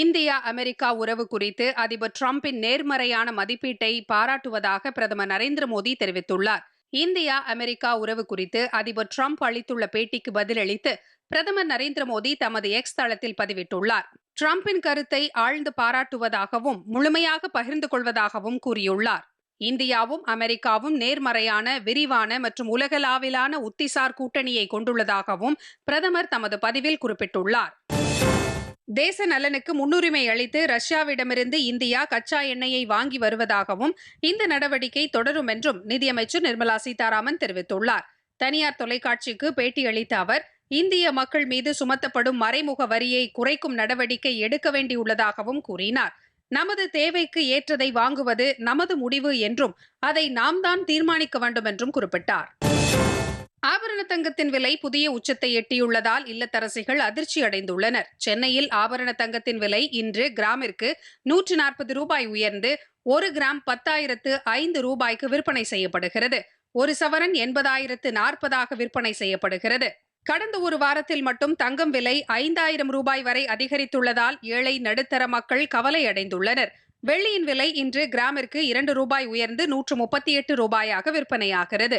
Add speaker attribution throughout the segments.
Speaker 1: India America உறவு குறித்து அதிபர் டிரம்பின் நேர்மறையான மதிப்பீட்டை பாராட்டுவதாக பிரதமர் நரேந்திர மோடி தெரிவித்துள்ளார் இந்தியா அமெரிக்கா உறவு குறித்து அதிபர் டிரம்ப் அளித்துள்ள பேட்டிக்கு பதிலளித்து பிரதமர் நரேந்திர மோடி தமது எக்ஸ் தளத்தில் பதிவிட்டுள்ளார் டிரம்பின் கருத்தை ஆழ்ந்து பாராட்டுவதாகவும் முழுமையாக பகிர்ந்து கொள்வதாகவும் கூறியுள்ளார் இந்தியாவும் அமெரிக்காவும் நேர்மறையான விரிவான மற்றும் உலகளாவிலான உத்திசார் கூட்டணியை கொண்டுள்ளதாகவும் பிரதமர் தமது பதிவில் குறிப்பிட்டுள்ளார் தேச நலனுக்கு முன்னுரிமை அளித்து ரஷ்யாவிடமிருந்து இந்தியா கச்சா எண்ணெயை வாங்கி வருவதாகவும் இந்த நடவடிக்கை தொடரும் என்றும் நிதியமைச்சர் நிர்மலா சீதாராமன் தெரிவித்துள்ளார் தனியார் தொலைக்காட்சிக்கு பேட்டியளித்த அவர் இந்திய மக்கள் மீது சுமத்தப்படும் மறைமுக வரியை குறைக்கும் நடவடிக்கை எடுக்க வேண்டியுள்ளதாகவும் கூறினார் நமது தேவைக்கு ஏற்றதை வாங்குவது நமது முடிவு என்றும் அதை நாம் தான் தீர்மானிக்க வேண்டும் என்றும் குறிப்பிட்டார் ஆபரண தங்கத்தின் விலை புதிய உச்சத்தை எட்டியுள்ளதால் இல்லத்தரசிகள் அதிர்ச்சி அடைந்துள்ளனர் சென்னையில் ஆபரண தங்கத்தின் விலை இன்று கிராமிற்கு நூற்று நாற்பது ரூபாய் உயர்ந்து ஒரு கிராம் பத்தாயிரத்து ஐந்து ரூபாய்க்கு விற்பனை செய்யப்படுகிறது ஒரு சவரன் எண்பதாயிரத்து நாற்பதாக விற்பனை செய்யப்படுகிறது கடந்த ஒரு வாரத்தில் மட்டும் தங்கம் விலை ஐந்தாயிரம் ரூபாய் வரை அதிகரித்துள்ளதால் ஏழை நடுத்தர மக்கள் கவலை அடைந்துள்ளனர் வெள்ளியின் விலை இன்று கிராமிற்கு இரண்டு ரூபாய் உயர்ந்து நூற்று முப்பத்தி எட்டு ரூபாயாக விற்பனையாகிறது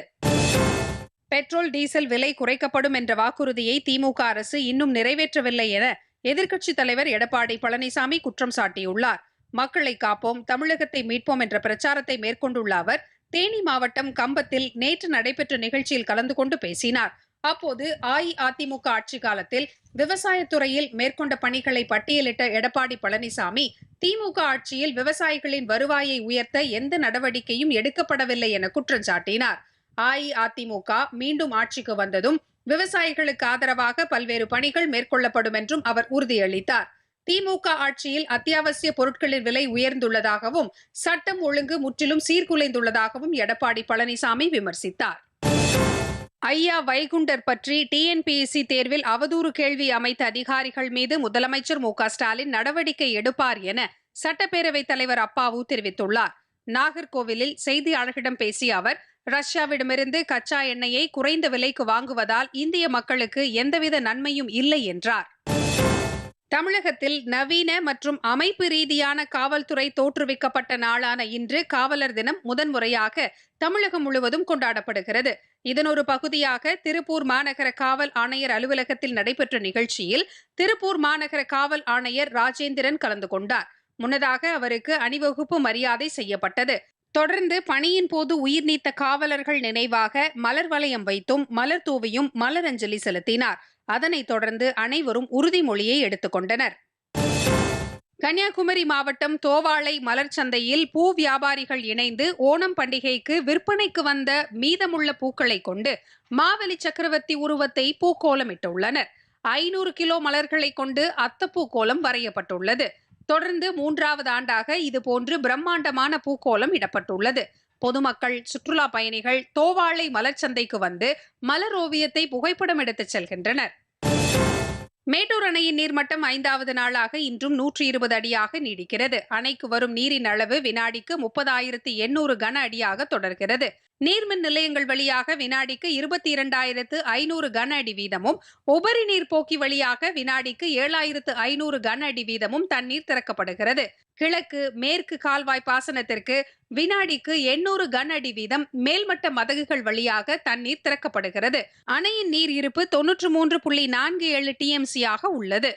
Speaker 1: பெட்ரோல் டீசல் விலை குறைக்கப்படும் என்ற வாக்குறுதியை திமுக அரசு இன்னும் நிறைவேற்றவில்லை என எதிர்க்கட்சித் தலைவர் எடப்பாடி பழனிசாமி குற்றம் சாட்டியுள்ளார் மக்களை காப்போம் தமிழகத்தை மீட்போம் என்ற பிரச்சாரத்தை மேற்கொண்டுள்ள அவர் தேனி மாவட்டம் கம்பத்தில் நேற்று நடைபெற்ற நிகழ்ச்சியில் கலந்து கொண்டு பேசினார் அப்போது அஇஅதிமுக ஆட்சி காலத்தில் விவசாயத்துறையில் மேற்கொண்ட பணிகளை பட்டியலிட்ட எடப்பாடி பழனிசாமி திமுக ஆட்சியில் விவசாயிகளின் வருவாயை உயர்த்த எந்த நடவடிக்கையும் எடுக்கப்படவில்லை என குற்றம் சாட்டினார் அஇஅதிமுக மீண்டும் ஆட்சிக்கு வந்ததும் விவசாயிகளுக்கு ஆதரவாக பல்வேறு பணிகள் மேற்கொள்ளப்படும் என்றும் அவர் உறுதியளித்தார் திமுக ஆட்சியில் அத்தியாவசிய பொருட்களின் விலை உயர்ந்துள்ளதாகவும் சட்டம் ஒழுங்கு முற்றிலும் சீர்குலைந்துள்ளதாகவும் எடப்பாடி பழனிசாமி விமர்சித்தார் ஐயா வைகுண்டர் பற்றி டிஎன்பிஎஸ்சி தேர்வில் அவதூறு கேள்வி அமைத்த அதிகாரிகள் மீது முதலமைச்சர் மு ஸ்டாலின் நடவடிக்கை எடுப்பார் என சட்டப்பேரவைத் தலைவர் அப்பாவு தெரிவித்துள்ளார் நாகர்கோவிலில் செய்தியாளர்களிடம் பேசிய அவர் ரஷ்யாவிடமிருந்து கச்சா எண்ணெயை குறைந்த விலைக்கு வாங்குவதால் இந்திய மக்களுக்கு எந்தவித நன்மையும் இல்லை என்றார் தமிழகத்தில் நவீன மற்றும் அமைப்பு ரீதியான காவல்துறை தோற்றுவிக்கப்பட்ட நாளான இன்று காவலர் தினம் முதன்முறையாக தமிழகம் முழுவதும் கொண்டாடப்படுகிறது இதன் ஒரு பகுதியாக திருப்பூர் மாநகர காவல் ஆணையர் அலுவலகத்தில் நடைபெற்ற நிகழ்ச்சியில் திருப்பூர் மாநகர காவல் ஆணையர் ராஜேந்திரன் கலந்து கொண்டார் முன்னதாக அவருக்கு அணிவகுப்பு மரியாதை செய்யப்பட்டது தொடர்ந்து பணியின் போது உயிர் நீத்த காவலர்கள் நினைவாக மலர் வளையம் வைத்தும் மலர் தூவியும் அஞ்சலி செலுத்தினார் அதனைத் தொடர்ந்து அனைவரும் உறுதிமொழியை எடுத்துக்கொண்டனர் கன்னியாகுமரி மாவட்டம் தோவாளை மலர் சந்தையில் பூ வியாபாரிகள் இணைந்து ஓணம் பண்டிகைக்கு விற்பனைக்கு வந்த மீதமுள்ள பூக்களை கொண்டு மாவலி சக்கரவர்த்தி உருவத்தை பூக்கோலமிட்டுள்ளனர் ஐநூறு கிலோ மலர்களை கொண்டு அத்தப்பூ கோலம் வரையப்பட்டுள்ளது தொடர்ந்து மூன்றாவது ஆண்டாக இதுபோன்று பிரம்மாண்டமான பூக்கோலம் இடப்பட்டுள்ளது பொதுமக்கள் சுற்றுலா பயணிகள் தோவாளை மலர்ச்சந்தைக்கு வந்து மலர் ஓவியத்தை புகைப்படம் எடுத்துச் செல்கின்றனர் மேட்டூர் அணையின் நீர்மட்டம் ஐந்தாவது நாளாக இன்றும் நூற்றி இருபது அடியாக நீடிக்கிறது அணைக்கு வரும் நீரின் அளவு வினாடிக்கு முப்பதாயிரத்து எண்ணூறு கன அடியாக தொடர்கிறது நீர்மின் நிலையங்கள் வழியாக வினாடிக்கு இருபத்தி இரண்டாயிரத்து ஐநூறு கன அடி வீதமும் உபரி நீர் போக்கி வழியாக வினாடிக்கு ஏழாயிரத்து ஐநூறு கன அடி வீதமும் தண்ணீர் திறக்கப்படுகிறது கிழக்கு மேற்கு கால்வாய் பாசனத்திற்கு வினாடிக்கு எண்ணூறு கன அடி வீதம் மேல்மட்ட மதகுகள் வழியாக தண்ணீர் திறக்கப்படுகிறது அணையின் நீர் இருப்பு தொன்னூற்று மூன்று புள்ளி நான்கு ஏழு டிஎம்சியாக உள்ளது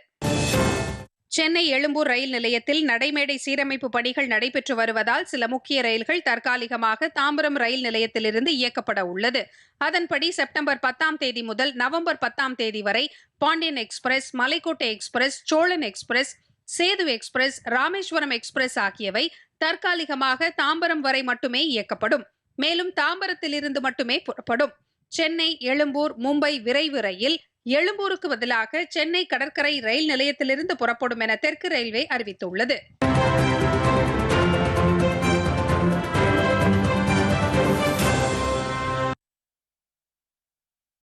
Speaker 1: சென்னை எழும்பூர் ரயில் நிலையத்தில் நடைமேடை சீரமைப்பு பணிகள் நடைபெற்று வருவதால் சில முக்கிய ரயில்கள் தற்காலிகமாக தாம்பரம் ரயில் நிலையத்திலிருந்து இயக்கப்பட உள்ளது அதன்படி செப்டம்பர் பத்தாம் தேதி முதல் நவம்பர் பத்தாம் தேதி வரை Pandian Express Malaikottai Express Cholan Express Sethu Express Rameswaram Express ஆகியவை தற்காலிகமாக தாம்பரம் வரை மட்டுமே இயக்கப்படும் மேலும் தாம்பரத்திலிருந்து மட்டுமே புறப்படும் சென்னை எழும்பூர் மும்பை விரைவு ரயில் எழும்பூருக்கு பதிலாக சென்னை கடற்கரை ரயில் நிலையத்திலிருந்து புறப்படும் என தெற்கு ரயில்வே அறிவித்துள்ளது